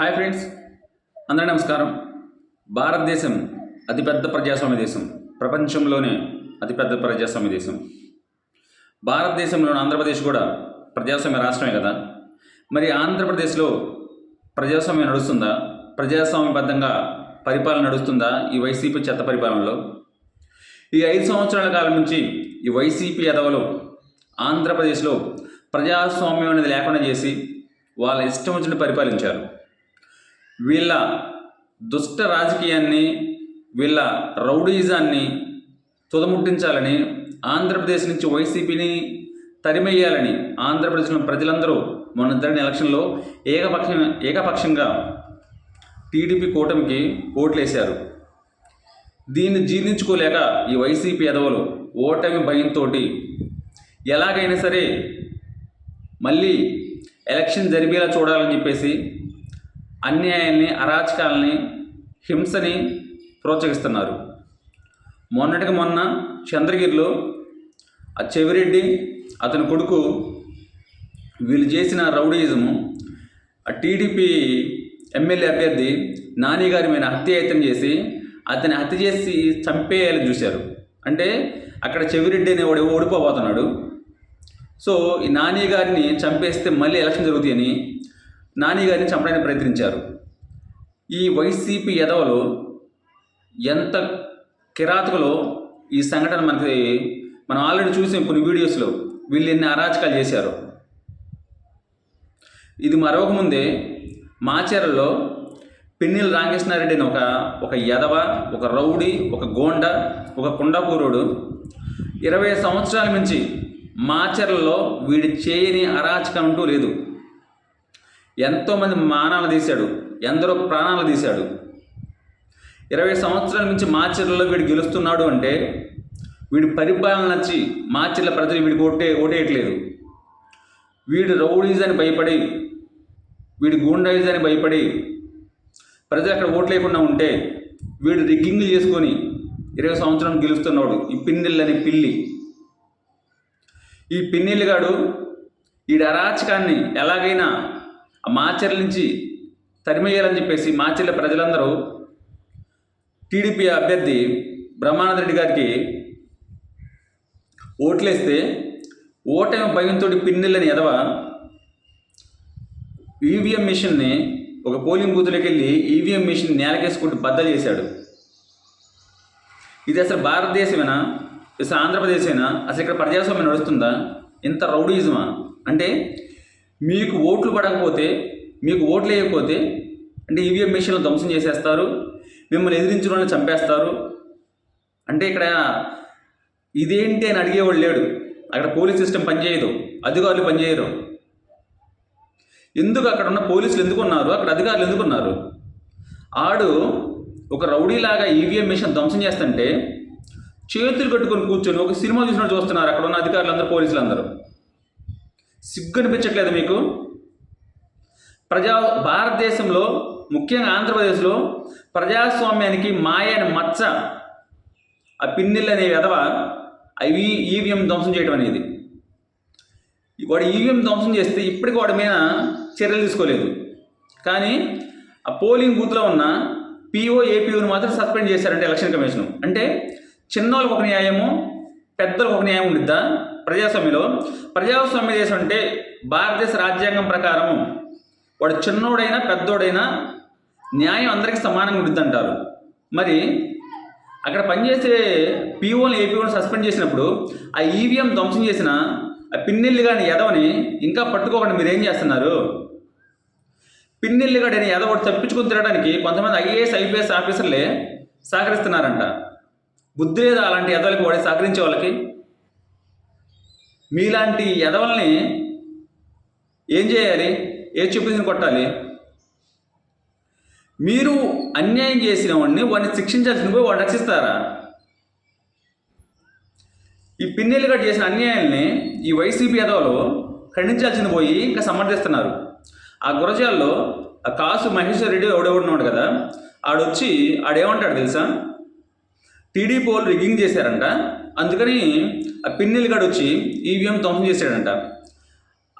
Hi friends అందరికీ నమస్కారం. భారతదేశం అతిపెద్ద ప్రజాస్వామ్య దేశం. ప్రపంచంలోనే అతిపెద్ద ప్రజాస్వామ్య దేశం. భారతదేశంలోని ఆంధ్రప్రదేశ్ కూడా ప్రజాస్వామ్య రాష్ట్రమే కదా? మరి ఆంధ్రప్రదేశ్లో ప్రజాస్వామ్యం నడుస్తుందా? ప్రజాస్వామ్యబద్ధంగా పరిపాలన నడుస్తుందా ఈ వైసీపీ చెత్త పరిపాలనలో? ఈ ఐదు సంవత్సరాల కాలం నుంచి ఈ వైసీపీ ఎదవలు ఆంధ్రప్రదేశ్లో ప్రజాస్వామ్యం అనేది లేకుండా చేసి వాళ్ళ ఇష్టం వచ్చినట్టు పరిపాలించారు. వీళ్ళ దుష్ట రాజకీయాన్ని వీళ్ళ రౌడీజాన్ని తుదముట్టించాలని ఆంధ్రప్రదేశ్ నుంచి వైసీపీని తరిమేయాలని ఆంధ్రప్రదేశ్లో ప్రజలందరూ మొన్న జరిగిన ఎలక్షన్లో ఏకపక్ష ఏకపక్షంగా టీడీపీ కూటమికి ఓట్లేశారు. దీన్ని జీర్ణించుకోలేక ఈ వైసీపీ ఎదవలు ఓటమి భయంతో ఎలాగైనా సరే మళ్ళీ ఎలక్షన్ జరిపేలా చూడాలని చెప్పేసి అన్యాయాన్ని అరాచకాలని హింసని ప్రోత్సహిస్తున్నారు. మొన్నటికి మొన్న చంద్రగిరిలో ఆ చెవిరెడ్డి అతని కొడుకు వీళ్ళు చేసిన రౌడీయిజము ఆ టీడీపీ ఎమ్మెల్యే అభ్యర్థి నాని గారి మీద హత్యాయత్నం చేసి అతని హత్య చేసి చంపేయాలని చూశారు. అంటే అక్కడ చెవిరెడ్డి అనేవాడు ఓడిపోబోతున్నాడు. సో ఈ నాని గారిని చంపేస్తే మళ్ళీ ఎలక్షన్ జరుగుతాయని నాని గారిని చంపడానికి ప్రయత్నించారు. ఈ వైసీపీ ఎదవలు ఎంత కిరాతకులో ఈ సంఘటన మనకి మనం ఆల్రెడీ చూసాం కొన్ని వీడియోస్లో. వీళ్ళు ఎన్ని అరాచకాలు చేశారు. ఇది మరొకముందే మాచేరలో పిన్నెల రామకృష్ణారెడ్డి అని ఒక ఒక యదవ ఒక రౌడీ ఒక గోండ ఒక కుండపూరుడు ఇరవై సంవత్సరాల నుంచి మాచర్లలో వీడి చేయని అరాచకం అంటూ లేదు. ఎంతోమంది మానాలు తీశాడు. ఎందరో ప్రాణాలు తీశాడు. ఇరవై సంవత్సరాల నుంచి మాచర్లలో వీడు గెలుస్తున్నాడు అంటే వీడి పరిపాలన నచ్చి మాచర్ల ప్రజలు వీడికి ఓటే ఓటేయట్లేదు. వీడు రౌడీజ్ అని భయపడి వీడి గూండాయిజ్ అని భయపడి ప్రజలు అక్కడ ఓట్లేకుండా ఉంటే వీడు రిగ్గింగ్ చేసుకొని ఇరవై సంవత్సరం గెలుస్తున్నాడు. ఈ పిన్నెళ్ళని పిల్లి. ఈ పిన్నెల్లిగాడు ఈ అరాచకాన్ని ఎలాగైనా ఆ మాచర్ల నుంచి తరిమేయాలని చెప్పేసి మాచర్ల ప్రజలందరూ టీడీపీ అభ్యర్థి బ్రహ్మానంద రెడ్డి గారికి ఓట్లేస్తే ఓటమి భయంతో పిన్నెలని ఎదవ ఈవీఎం మిషన్ని ఒక పోలింగ్ బూత్లోకి వెళ్ళి ఈవీఎం మిషన్ నేలకేసుకుంటూ బద్దలు చేశాడు. ఇది అసలు భారతదేశమేనా? అసలు అయినా అసలు ఇక్కడ ప్రజాస్వామ్యం నడుస్తుందా? ఇంత రౌడీజమా? అంటే మీకు ఓట్లు పడకపోతే మీకు ఓట్లు వేయకపోతే అంటే ఈవీఎం మిషన్లు ధ్వంసం చేసేస్తారు మిమ్మల్ని ఎదిరించిన వాళ్ళని చంపేస్తారు. అంటే ఇక్కడ ఇదేంటి అని అడిగేవాడు లేడు. అక్కడ పోలీస్ సిస్టమ్ పనిచేయదు. అధికారులు పనిచేయరు. ఎందుకు అక్కడ ఉన్న పోలీసులు ఎందుకు ఉన్నారు? అక్కడ అధికారులు ఎందుకు ఉన్నారు? ఆడు ఒక రౌడీలాగా ఈవీఎం మిషన్ ధ్వంసం చేస్తుంటే చేతులు కట్టుకొని కూర్చొని ఒక సినిమా చూసినట్టు చూస్తున్నారు అక్కడ ఉన్న అధికారులు అందరూ పోలీసులు అందరూ సిగ్గు అనిపించట్లేదు మీకు? ప్రజా భారతదేశంలో ముఖ్యంగా ఆంధ్రప్రదేశ్లో ప్రజాస్వామ్యానికి మాయని మచ్చ ఆ పిన్నిల్ అనే విధవ అవి ఈవీఎం ధ్వంసం చేయడం అనేది. వాడు ఈవీఎం ధ్వంసం చేస్తే ఇప్పటికి వాడి మీద చర్యలు తీసుకోలేదు. కానీ ఆ పోలింగ్ బూత్లో ఉన్న పిఓ ఏపీఓని మాత్రం సస్పెండ్ చేశారంటే ఎలక్షన్ కమిషన్. అంటే చిన్నోళ్ళకి ఒక న్యాయము పెద్దలకు ఒక న్యాయం ఉండిద్దా? ప్రజాస్వామ్యంలో ప్రజాస్వామ్య దేశం అంటే భారతదేశ రాజ్యాంగం ప్రకారం వాడు చిన్నోడైనా పెద్దోడైనా న్యాయం అందరికీ సమానంగా ఉండిద్ది అంటారు మరి అక్కడ పనిచేసే పీఓని ఏపీఓని సస్పెండ్ చేసినప్పుడు ఆ ఈవీఎం ధ్వంసం చేసిన ఆ పిన్నెల్లి గాని ఎదవని ఇంకా పట్టుకోకుండా మీరు ఏం చేస్తున్నారు? పిన్నెల్లి గాడిని ఎదవ తప్పించుకుని తిరగడానికి కొంతమంది ఐఏఎస్ ఐపీఎస్ ఆఫీసర్లే సహకరిస్తున్నారంట. బుద్ధి లేదా అలాంటి ఎదవలకి వాడి సహకరించే వాళ్ళకి? మీలాంటి ఎదవల్ని ఏం చేయాలి? ఏ చెప్పుని కొట్టాలి? మీరు అన్యాయం చేసిన వాడిని వాడిని శిక్షించాల్సిన పోయి వాడిని రక్షిస్తారా? ఈ పిన్నెలుగా చేసిన అన్యాయాల్ని ఈ వైసీపీ ఎదవలు ఖండించాల్సింది పోయి ఇంకా సమర్థిస్తున్నారు. ఆ గురజాల్లో ఆ కాసు మహేశ్వర్ రెడ్డి ఎవడెవడున్నాడు కదా? ఆడొచ్చి ఆడేమంటాడు తెలుసా? టీడీపీ వాళ్ళు రిగ్గింగ్ చేశారంట. అందుకని ఆ పిన్నెలు గడు వచ్చి ఈవీఎం ధ్వంసం చేశాడంట.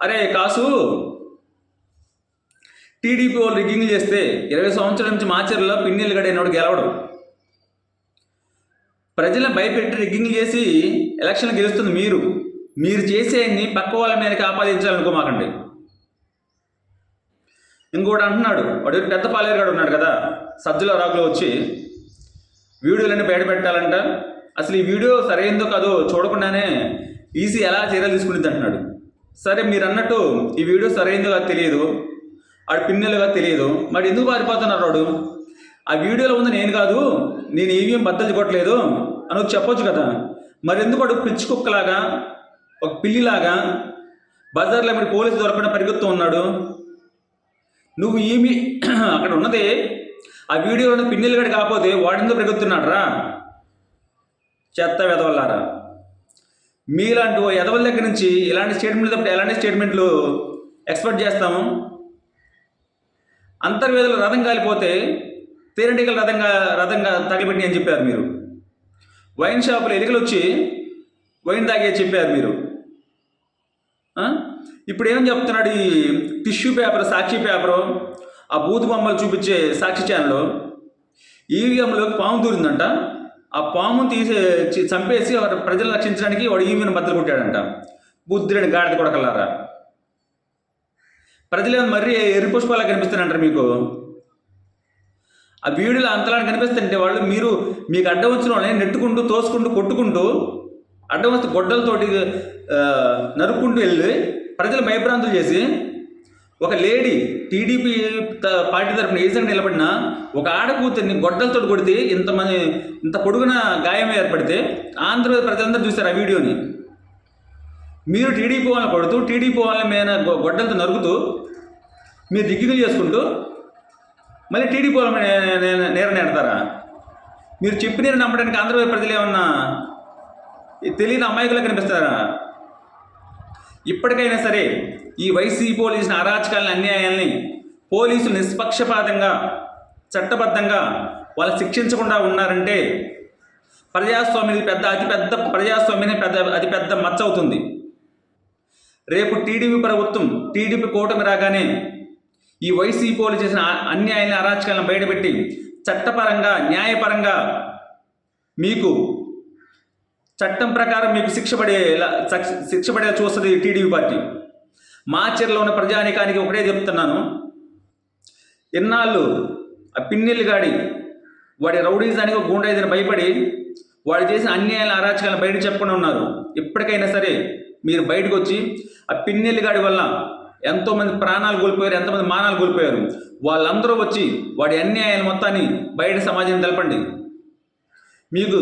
అరే కాసు టీడీపీ వాళ్ళు రిగ్గింగ్ చేస్తే ఇరవై సంవత్సరాల నుంచి మాచర్లో పిన్నెలు గడైనోడు గెలవడు. ప్రజలను భయపెట్టి రిగ్గింగ్ చేసి ఎలక్షన్ గెలుస్తుంది మీరు. మీరు చేసేయన్ని పక్క వాళ్ళ మీదకి ఆపాదించాలనుకోమాకండి ఇంకోటి అంటున్నాడు. వాడు పెద్ద పాలేరుగాడు ఉన్నాడు కదా. సజ్జల రాగులో వచ్చి వీడియోలన్నీ బయట పెట్టాలంట. అసలు ఈ వీడియో సరైందో కాదో చూడకుండానే ఈసీ ఎలా చర్యలు తీసుకునేది అంటున్నాడు. సరే మీరు అన్నట్టు ఈ వీడియో సరైందో కాదు తెలియదు. ఆడు పిన్నెలుగా తెలియదు. మరి ఎందుకు పారిపోతున్నారు వాడు? ఆ వీడియోలో ఉంది నేను కాదు నేను ఏమీ బద్దలు కొట్టలేదు అని చెప్పొచ్చు కదా. మరి ఎందుకు వాడు పిచ్చి కుక్కలాగా ఒక పిల్లిలాగా బజార్లో మరి పోలీసు దొరకకుండా పరిగెత్తు ఉన్నాడు? నువ్వు ఏమి అక్కడ ఉన్నది ఆ వీడియోలో పిన్నెలు గడి కాకపోతే వాడిందో పరిగెత్తున్నాడు రా చెత్త వెదవల్లారా? మీలాంటి ఓ ఎదవల దగ్గర నుంచి ఇలాంటి స్టేట్మెంట్లు తప్ప ఎలాంటి స్టేట్మెంట్లు ఎక్స్పెక్ట్ చేస్తాము? అంతర్వేదులు రథం కాలిపోతే తేనెటీగల రథంగా రథంగా తగిలిపెట్టి అని చెప్పారు మీరు. వైన్ షాపులో ఎలుకలు వచ్చి వైన్ తాగే చెప్పారు మీరు. ఇప్పుడు ఏం చెప్తున్నాడు ఈ టిష్యూ పేపర్ సాక్షి పేపరు? ఆ బూతు బొమ్మలు చూపించే సాక్షి ఛానల్ ఈవీఎంలో పాము దూరిందంట. ఆ పామును తీసే చంపేసి వాడు ప్రజలు రక్షించడానికి వాడు ఈవీఎం బద్దలు కొట్టాడంట. బుద్ధుడిని గాడిద కొడకల్లారా ప్రజలు మరీ ఎర్రి పుష్పాలా కనిపిస్తానంటారు మీకు. ఆ వీడియోలో అంతలా కనిపిస్తుంటే వాళ్ళు మీరు మీకు అడ్డం వచ్చిన వాళ్ళని నెట్టుకుంటూ తోసుకుంటూ కొట్టుకుంటూ అడ్డం వస్తే గొడ్డలతోటి నరుక్కుంటూ వెళ్ళి ప్రజలు భయభ్రాంతులు చేసి ఒక లేడీ టీడీపీ పార్టీ తరఫున ఏజెంట్ నిలబడిన ఒక ఆడ కూతుర్ని గొడ్డలతో కొడితే ఇంతమంది ఇంత పొడుగున గాయం ఏర్పడితే ఆంధ్రప్రదేశ్ ప్రజలందరూ చూశారు ఆ వీడియోని. మీరు టీడీపీ వాళ్ళని కొడుతూ టీడీపీ వాళ్ళ మీద గొడ్డలతో నరుకుతూ మీరు దిగ్గులు చేసుకుంటూ మళ్ళీ టీడీపీ వాళ్ళ నేర నేడతారా? మీరు చెప్పిన నమ్మడానికి ఆంధ్రప్రదేశ్ ప్రజలు ఏమన్నా తెలియని అమాయకులు కనిపిస్తారా? ఇప్పటికైనా సరే ఈ వైసీపీ పోలీసుల అరాచకాలని అన్యాయాల్ని పోలీసులు నిష్పక్షపాతంగా చట్టబద్ధంగా వాళ్ళు శిక్షించకుండా ఉన్నారంటే ప్రజాస్వామ్యం పెద్ద అతిపెద్ద ప్రజాస్వామ్యం పెద్ద అతిపెద్ద మచ్చ అవుతుంది. రేపు టీడీపీ ప్రభుత్వం టీడీపీ కూటమి రాగానే ఈ వైసీపీ పోలీసు చేసిన అన్యాయాన్ని అరాచకాలను బయటపెట్టి చట్టపరంగా న్యాయపరంగా మీకు చట్టం ప్రకారం మీకు శిక్ష పడేలా శిక్ష పడేలా చూస్తుంది టీడీపీ పార్టీ. మాచర్లో ఉన్న ప్రజానికానికి ఒకటే చెప్తున్నాను ఇన్నాళ్ళు ఆ పిన్నెల్లి గాడి వాడి రౌడీజానికి గూండాయిజాన్ని భయపడి వాడు చేసిన అన్యాయాల అరాచకాలను బయట చెప్పకుండా ఉన్నారు. ఎప్పటికైనా సరే మీరు బయటకు వచ్చి ఆ పిన్నెల్లి గాడి వల్ల ఎంతోమంది ప్రాణాలు కోల్పోయారు ఎంతమంది మానాలు కోల్పోయారు. వాళ్ళందరూ వచ్చి వాడి అన్యాయాల మొత్తాన్ని బయట సమాజం తెలపండి. మీకు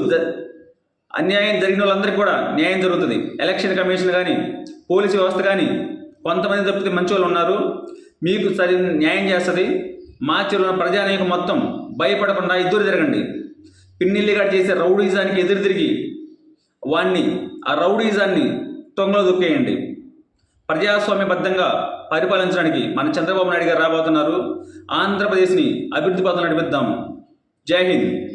అన్యాయం జరిగిన వాళ్ళందరికీ కూడా న్యాయం జరుగుతుంది. ఎలక్షన్ కమిషన్ కానీ పోలీసు వ్యవస్థ కానీ కొంతమంది తప్పితే మంచి వాళ్ళు ఉన్నారు. మీకు సరి న్యాయం చేస్తుంది. మా చెరువున ప్రజానీకం మొత్తం భయపడకుండా ఎదురు తిరగండి. పిన్నిల్లిగా చేసే రౌడీజానికి ఎదురు తిరిగి వాణ్ణి ఆ రౌడీజాన్ని తొంగలో దొక్కేయండి. ప్రజాస్వామ్యబద్ధంగా పరిపాలించడానికి మన చంద్రబాబు నాయుడు గారు రాబోతున్నారు. ఆంధ్రప్రదేశ్ని అభివృద్ధి పథం నడిపిద్దాము జై హింద్.